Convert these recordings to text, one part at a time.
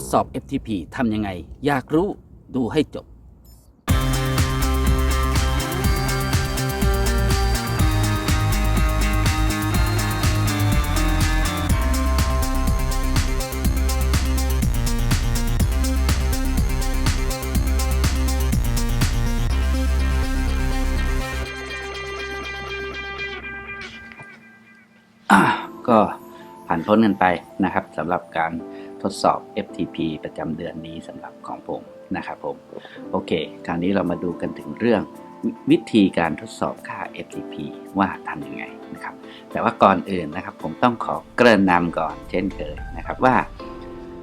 ดสอบ FTP ทำยังไง อยากรู้ดูให้จบ ก็ผ่านพ้นกันไปนะครับสำหรับการ ทดสอบ FTP ประจำเดือนนี้สำหรับของผมนะครับผมโอเค คราวนี้เรามาดูกันถึงเรื่องวิธีการทดสอบค่า FTP ว่าทำยังไงนะครับ แต่ว่าก่อนอื่นนะครับผมต้องขอเกริ่นนำก่อนเช่นเคยนะครับว่า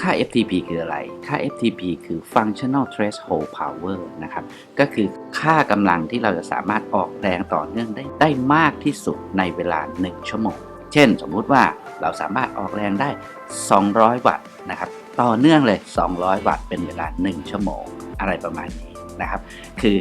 ค่า FTP คืออะไร ค่า FTP คือ functional threshold power นะครับ ก็คือค่ากำลังที่เราจะสามารถออกแรงต่อเนื่องได้ได้มากที่สุดในเวลา 1 ชั่วโมง เช่น สมมุติว่าเราสามารถออกแรงได้ 200 วัตต์นะครับ ต่อเนื่องเลย 200 วัตต์เป็นเวลา 1 ชั่วโมงอะไรประมาณนี้นะครับ คือ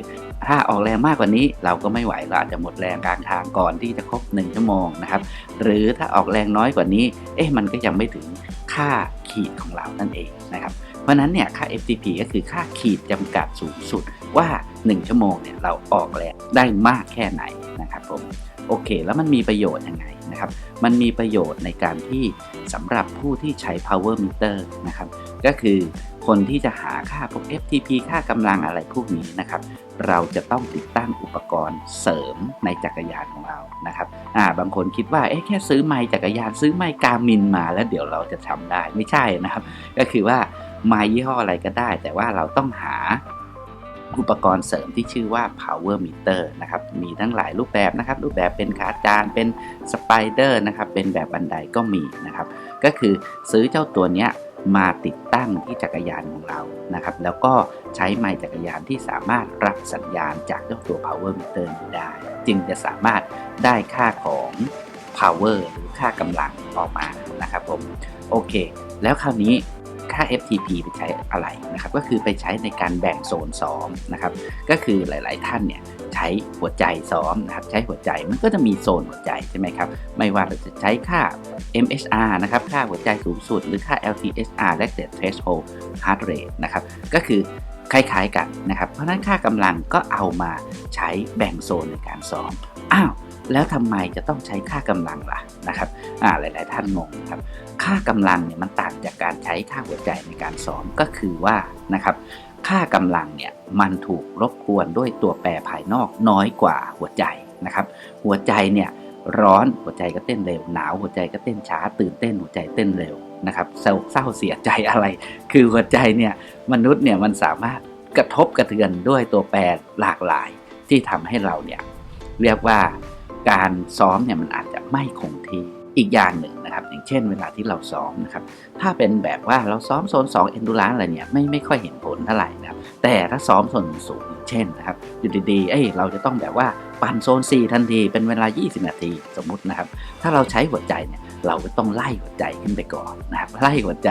ถ้าออกแรงมากกว่านี้เราก็ไม่ไหวเราอาจจะหมดแรงกลางทางก่อนที่จะครบ 1 ชั่วโมงนะครับ หรือถ้าออกแรงน้อยกว่านี้ เอ๊ะมันก็ยังไม่ถึงค่าขีดของเรานั่นเองนะครับ เพราะนั้นเนี่ยค่า FTP ก็คือค่าขีดจำกัดสูงสุดว่า 1 ชั่วโมงเนี่ยเราออกแรงได้มากแค่ไหนนะครับผม โอเค แล้วมันมีประโยชน์ยังไงนะครับ มันมีประโยชน์ในการที่สำหรับผู้ที่ใช้ power meter นะครับ ก็คือคนที่จะหาค่าพวก FTP ค่ากำลังอะไรพวกนี้นะครับ เราจะต้องติดตั้งอุปกรณ์เสริมในจักรยานของเรานะครับอ่าบางคนคิดว่าเอ๊ะแค่ซื้อไม้จักรยานซื้อไม้กามินมาแล้วเดี๋ยวเราจะทำได้ไม่ใช่นะครับ ก็คือว่าไม้ยี่ห้ออะไรก็ได้ แต่ว่าเราต้องหา อุปกรณ์เสริมที่ชื่อว่า power meter นะครับ มีทั้งหลายรูปแบบนะครับ รูปแบบเป็นขาจานเป็นสไปเดอร์นะครับ เป็นแบบบันไดก็มีนะครับ ก็คือซื้อเจ้าตัวเนี้ยมาติดตั้งที่จักรยานของเรา นะครับ แล้วก็ใช้ไมค์จักรยานที่สามารถรับสัญญาณจากเจ้าตัว power meter นี้ได้ จึงจะสามารถได้ค่าของ power หรือค่ากำลังออกมา นะครับผม โอเค แล้วคราวนี้ ค่า FTP ไปใช้อะไรนะครับก็คือไปใช้ในการแบ่งโซนซ้อมนะครับก็คือหลาย ๆ ท่านเนี่ยใช้หัวใจซ้อมนะครับใช้หัวใจมันก็จะมีโซนหัวใจใช่ไหมครับไม่ว่าเราจะใช้ค่า MHR นะครับค่าหัวใจสูงสุด หรือค่า LTHR Lactate Threshold Heart Rate นะครับก็คือคล้ายๆกันนะครับเพราะนั้นค่ากำลังก็เอามาใช้แบ่งโซนในการซ้อมอ้าวแล้วทำไมจะต้องใช้ค่ากำลังล่ะนะครับ อ่า หลาย ๆ ท่านงงครับ ค่ากำลังเนี่ยมันต่าง จากการใช้ค่าหัวใจในการซ้อมก็คือว่านะครับค่ากำลังเนี่ยมันถูกรบกวนด้วยตัวแปรภายนอกน้อยกว่าหัวใจนะครับ หัวใจเนี่ยร้อนหัวใจก็เต้นเร็วหนาวหัวใจก็เต้นช้า ตื่นเต้นหัวใจเต้นเร็วนะครับเศร้าเศร้าเสียใจอะไร คือหัวใจเนี่ยมนุษย์เนี่ยมันสามารถกระทบกระเทือนด้วยตัวแปรหลากหลายที่ทำให้เราเนี่ยเรียกว่าการซ้อมเนี่ยมันอาจจะไม่คงที่ อีกอย่างหนึ่งนะครับ อย่างเช่นเวลาที่เราซ้อมนะครับ ถ้าเป็นแบบว่าเราซ้อมโซน2 endurance อะไรเนี่ยไม่ไม่ค่อยเห็นผลเท่าไหร่นะครับ แต่ถ้าซ้อมโซนสูงเช่นนะครับอยู่ดีๆเอ้ยเราจะต้องแบบว่าปั่นโซน 4 ทันทีเป็นเวลา 20 นาทีสมมุตินะครับ ถ้าเราใช้หัวใจเนี่ย เราก็ต้องไล่หัวใจขึ้นไปก่อนนะครับไล่หัวใจ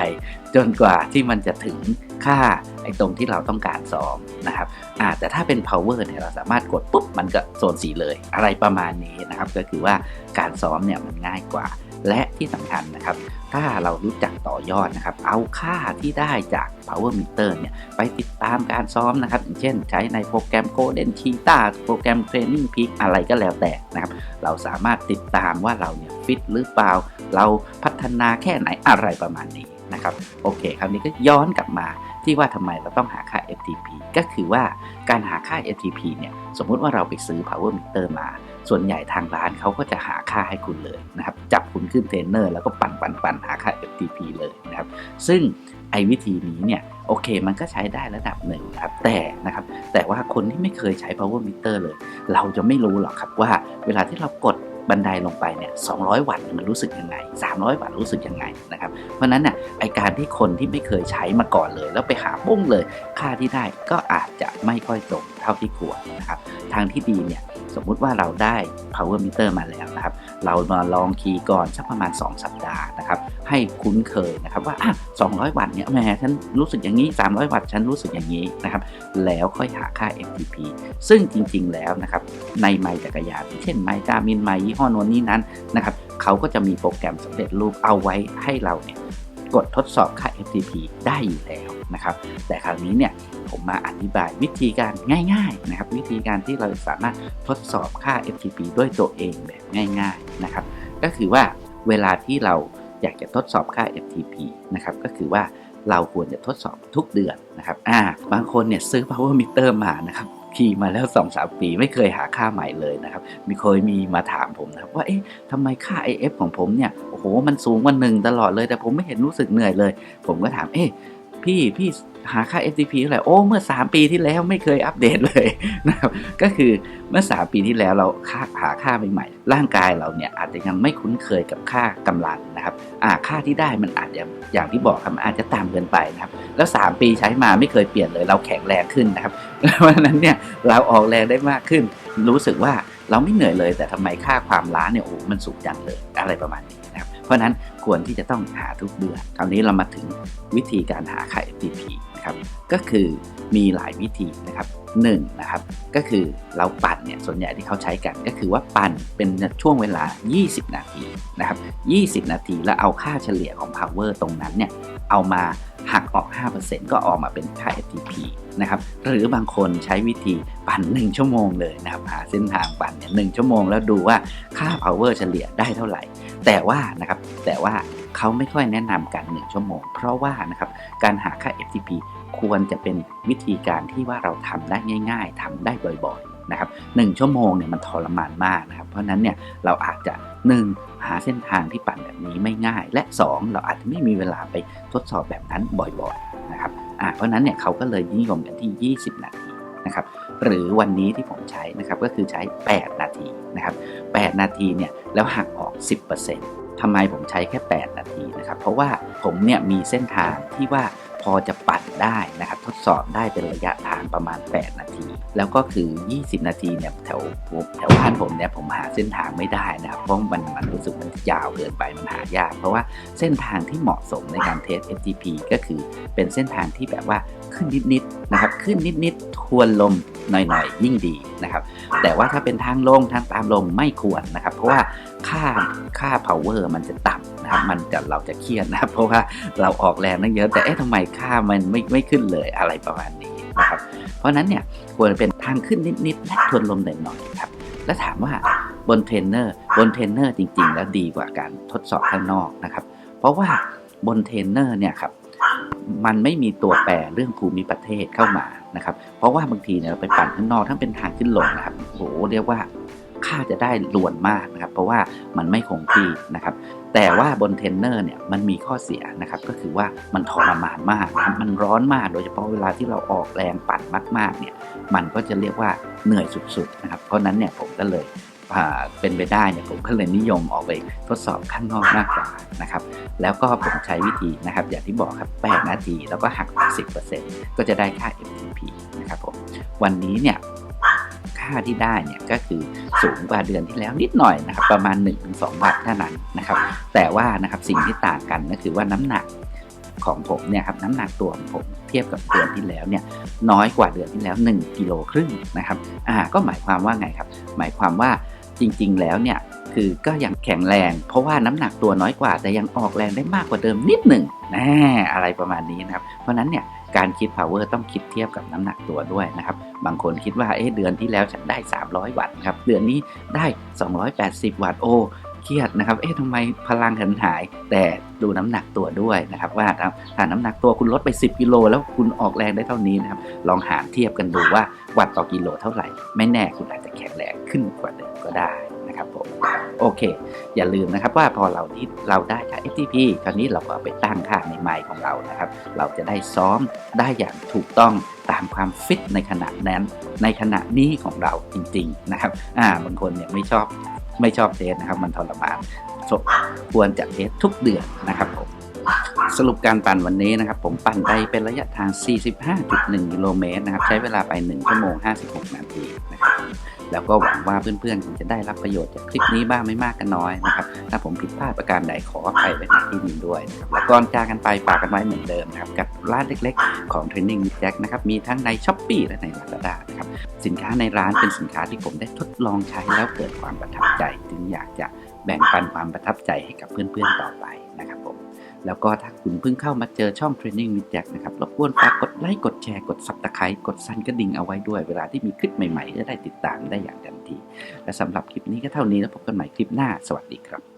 จนกว่าที่มันจะถึงค่าไอ้ตรงที่เราต้องการซ้อมนะครับอ่าแต่ถ้าเป็น power เนี่ยเราสามารถกดปุ๊บมันก็โซนสีเลยอะไรประมาณนี้นะครับ ก็คือว่าการซ้อมเนี่ยมันง่ายกว่า และที่สำคัญนะครับ ถ้าเรารู้จักต่อยอดนะครับ เอาค่าที่ได้จาก power meter เนี่ยไปติดตามการซ้อมนะครับ อย่างเช่นใช้ในโปรแกรม Golden Cheetah โปรแกรม Training Peak อะไรก็แล้วแต่นะครับ เราสามารถติดตามว่าเราเนี่ยฟิตหรือเปล่า เราพัฒนาแค่ไหนอะไรประมาณนี้นะครับโอเคคราวนี้ก็ย้อนกลับมาที่ว่าทำไมเราต้องหาค่า FTP ก็คือว่าการหาค่า FTP เนี่ยสมมุติว่าเราไปซื้อ power meter มา ส่วนใหญ่ทางร้านเขาก็จะหาค่าให้คุณเลยนะครับจับคุณขึ้นเทรนเนอร์แล้วก็ปั่นปั่นปั่นหาค่า FTP เลยนะครับซึ่งไอ้วิธีนี้เนี่ยโอเคมันก็ใช้ได้ระดับหนึ่งครับแต่นะครับแต่ว่าคนที่ไม่เคยใช้ power meter เลย เราจะไม่รู้หรอกครับว่าเวลาที่เรากด บันไดลงไปเนี่ย200 วัตต์มันรู้สึกยังไง 300 วัตต์รู้สึกยังไงนะครับ เพราะฉะนั้นเนี่ยไอการที่คนที่ไม่เคยใช้มาก่อนเลย แล้วไปหาปุ้งเลย ค่าที่ได้ก็อาจจะไม่ค่อยตรงเท่าที่ควรนะครับ ทางที่ดีเนี่ยสมมุติว่าเราได้ power meter มาแล้วนะครับ เรามาลองคีย์ก่อนสักประมาณ 2 สัปดาห์ ให้คุ้นเคยนะครับว่าอะ200 วัตต์เนี่ยแหมฉันรู้สึกอย่างนี้ 300 วัตต์ฉันรู้สึกอย่างนี้นะครับแล้วค่อยหาค่า MTP ซึ่งจริงๆแล้วนะครับในไมค์จักรยานเช่นไมค์กามินไมค์ยี่ห้อโนนนี้นั้นนะครับเขาก็จะมีโปรแกรมสำเร็จรูปเอาไว้ให้เราเนี่ยกดทดสอบค่า FTP ได้อยู่แล้วนะครับ แต่คราวนี้เนี่ยผมมาอธิบายวิธีการง่ายๆนะครับวิธีการที่เราสามารถทดสอบค่า FTP ด้วยตัวเองแบบง่าย ๆนะครับ ก็คือว่าเวลาที่เรา อยากจะทดสอบค่า FTP นะครับก็คือว่าเราควรจะทดสอบทุกเดือนนะครับอ่าบางคนเนี่ยซื้อ power meter มานะครับขี่มาแล้ว2อสปีไม่เคยหาค่าใหม่เลยนะครับ มีเคยมีมาถามผมนะครับว่าเอ๊ะทำไมค่า IF ของผมเนี่ยโอ้โหมันสูงกว่าหนึ่งตลอดเลย แต่ผมไม่เห็นรู้สึกเหนื่อยเลย ผมก็ถามเอ๊ะ พี่พี่หาค่า FTP เท่าไหร่โอ้เมื่อ 3 ปีที่แล้วไม่เคยอัปเดตเลยนะครับก็คือเมื่อ 3 ปีที่แล้วเราค่าหาค่าใหม่ๆร่างกายเราเนี่ยอาจจะยังไม่คุ้นเคยกับค่ากำลังนะครับอ่าค่าที่ได้มันอาจจะอย่างที่บอกครับมันอาจจะต่ำเกินไปนะครับแล้ว 3 ปีใช้มาไม่เคยเปลี่ยนเลยเราแข็งแรงขึ้นนะครับเพราะฉะนั้นเนี่ยเราออกแรงได้มากขึ้น รู้สึกว่าเราไม่เหนื่อยเลย แต่ทำไมค่าความล้าเนี่ยโอ้มันสูงจังเลยอะไรประมาณนี้นะครับ เพราะนั้นควรที่จะต้องหาทุกเดือนคราวนี้เรามาถึงวิธีการหาค่ FTP นะครับก็คือมีหลายวิธีนะครับหนึ่งนะครับก็คือเราปั่นเนี่ยส่วนใหญ่ที่เขาใช้กัน ก็คือว่าปั่นเป็นช่วงเวลา 20 นาทีนะครับ20 นาทีแล้วเอาค่าเฉลี่ยของ power ตรงนั้นเนี่ยเอามาหักออก 5%ก็ออกมาเป็นค่า FTP นะครับหรือบางคนใช้วิธีปั่น 1 ชั่วโมงเลยนะครับหาเส้นทางปั่นเนี่ยหชั่วโมงแล้วดูว่าค่า power เฉลี่ยได้เท่าไหร่ แต่ว่านะครับ แต่ว่าเขาไม่ค่อยแนะนำกัน 1 ชั่วโมง เพราะว่านะครับการหาค่า FTP ควรจะเป็นวิธีการที่ว่าเราทำได้ง่าย ๆทำได้บ่อยๆนะครับหชั่วโมงเนี่ยมันทรมานมากนะครับ เพราะนั้นเนี่ยเราอาจจะ 1. หาเส้นทางที่ปั่นแบบนี้ไม่ง่าย และ 2. เราอาจจะไม่มีเวลาไปทดสอบแบบนั้นบ่อยๆนะครับเพราะนั้นเนี่ยเขาก็เลยนิยมกันที่ 20 นาทีนะครับหรือวันนี้ที่ผมใช้นะครับก็คือใช้ 8 นาทีนะครับ8นาทีเนี่ยแล้วหักออก 10% ทำไมผมใช้แค่ 8 นาทีนะครับ เพราะว่าผมเนี่ยมีเส้นทางที่ว่าพอจะปัด ได้นะครับทดสอบได้เป็นระยะทางประมาณ 8 นาที แล้วก็คือ 20 นาทีเนี่ยแถวแถวบ้านผมเนี่ยผมหาเส้นทางไม่ได้นะครับเพราะมันมันรู้สึกมันยาวเกินไปมันหายาก เพราะว่าเส้นทางที่เหมาะสมในการเทส FTP ก็คือเป็นเส้นทางที่แบบว่าขึ้นนิดๆนะครับขึ้นนิดๆทวนลมหน่อยๆ ยิ่งดีนะครับ แต่ว่าถ้าเป็นทางลงทางตามลงไม่ควรนะครับ เพราะว่าค่าค่า power มันจะต่ำ นะครับมันจะเราจะเครียดนะครับเพราะว่าเราออกแรงนั่งเยอะแต่เอ๊ะทำไมค่ามันไม่ไม่ขึ้นเลยอะไรประมาณนี้นะครับเพราะนั้นเนี่ยควรเป็นทางขึ้นนิดๆและทวนลมหน่อยๆครับแล้วถามว่าบนเทรนเนอร์บนเทรนเนอร์จริง ๆ แล้วดีกว่าการทดสอบข้างนอกนะครับ เพราะว่าบนเทรนเนอร์เนี่ยครับมันไม่มีตัวแปรเรื่องภูมิประเทศเข้ามานะครับ เพราะว่าบางทีเนี่ยเราไปปั่นข้างนอกทั้งเป็นทางขึ้นลงนะครับโหเรียกว่า ค่าจะได้ลวนมากนะครับ เพราะว่ามันไม่คงที่นะครับ แต่ว่าบนเทนเนอร์เนี่ยมันมีข้อเสียนะครับก็คือว่ามันทรมานมากนะมันร้อนมาก โดยเฉพาะเวลาที่เราออกแรงปั่นมากๆเนี่ยมันก็จะเรียกว่าเหนื่อยสุดๆนะครับเพราะนั้นเนี่ยผมก็เลยเป็นไปได้เนี่ยผมก็เลยนิยมออกไปทดสอบข้างนอกมากกว่านะครับ แล้วก็ผมใช้วิธีนะครับ อย่างที่บอกครับ 8 นาทีแล้วก็หัก 10%ก็จะได้ค่า MTP นะครับผมวันนี้เนี่ย ค่าที่ได้เนี่ยก็คือสูงกว่าเดือนที่แล้วนิดหน่อยนะครับประมาณ 1-2 วัตต์เท่านั้นนะครับแต่ว่านะครับสิ่งที่ต่างกันก็คือว่าน้ำหนักของผมเนี่ยครับน้ำหนักตัวของผมเทียบกับเดือนที่แล้วเนี่ยน้อยกว่าเดือนที่แล้ว 1กิโลครึ่งนะครับอ่าก็หมายความว่าไงครับ หมายความว่าจริง ๆ แล้วเนี่ยคือก็ยังแข็งแรง เพราะว่าน้ำหนักตัวน้อยกว่า แต่ยังออกแรงได้มากกว่าเดิมนิดหนึ่งนะอะไรประมาณนี้นะครับ เพราะนั้นเนี่ย การคิด power ต้องคิดเทียบกับน้ำหนักตัวด้วยนะครับ บางคนคิดว่าเอ๊ะเดือนที่แล้วฉันได้ 300 วัตต์ครับ เดือนนี้ได้ 280 วัตต์โอ้เครียดนะครับ เอ๊ะทำไมพลังหันหาย แต่ดูน้ำหนักตัวด้วยนะครับ ว่าถ้าน้ำหนักตัวคุณลดไป 10 กิโล แล้วคุณออกแรงได้เท่านี้นะครับ ลองหารเทียบกันดูว่าวัตต์ต่อกิโลเท่าไหร่ ไม่แน่คุณอาจจะแข็งแรงขึ้นกว่าเดิมก็ได้ โอเค อย่าลืมนะครับว่าพอเราที่เราได้ค่า FTP คราวนี้เราก็ไปตั้งค่าในไมค์ของเรานะครับ เราจะได้ซ้อมได้อย่างถูกต้องตามความฟิตในขณะนั้น ในขณะนี้ของเราจริงๆนะครับอ่าบางคนเนี่ยไม่ชอบไม่ชอบเทสนะครับ มันทรมานควรจะเทสทุกเดือนนะครับผมสรุปการปั่นวันนี้นะครับ ผมปั่นไปเป็นระยะทาง 45.1 กิโลเมตรนะครับ ใช้เวลาไป 1 ชั่วโมง 56 นาทีนะครับ แล้วก็หวังว่าเพื่อนๆคงจะได้รับประโยชน์จากคลิปนี้บ้างไม่มากก็น้อยนะครับ ถ้าผมผิดพลาดประการใดขออภัยไว้ณที่นี้ด้วยนะครับและก่อนจากกันไปฝากกันไว้เหมือนเดิมนะครับกับร้านเล็กๆ ของ Training with Jack นะครับมีทั้งใน s h อ p e e และใน Lazada นะครับสินค้าในร้านเป็นสินค้าที่ผมได้ทดลองใช้แล้วเกิดความประทับใจ จึงอยากจะแบ่งปันความประทับใจให้กับเพื่อนๆต่อไปนะครับผม แล้วก็ถ้าคุณเพิ่งเข้ามาเจอช่อง Training with Jack นะครับรบกวนฝากกดไลค์กดแชร์กด Subscribe กดสั่นกระดิ่งเอาไว้ด้วย เวลาที่มีคลิปใหม่ๆจะได้ติดตามได้อย่างทันที และสำหรับคลิปนี้ก็เท่านี้แล้วพบกันใหม่คลิปหน้า สวัสดีครับ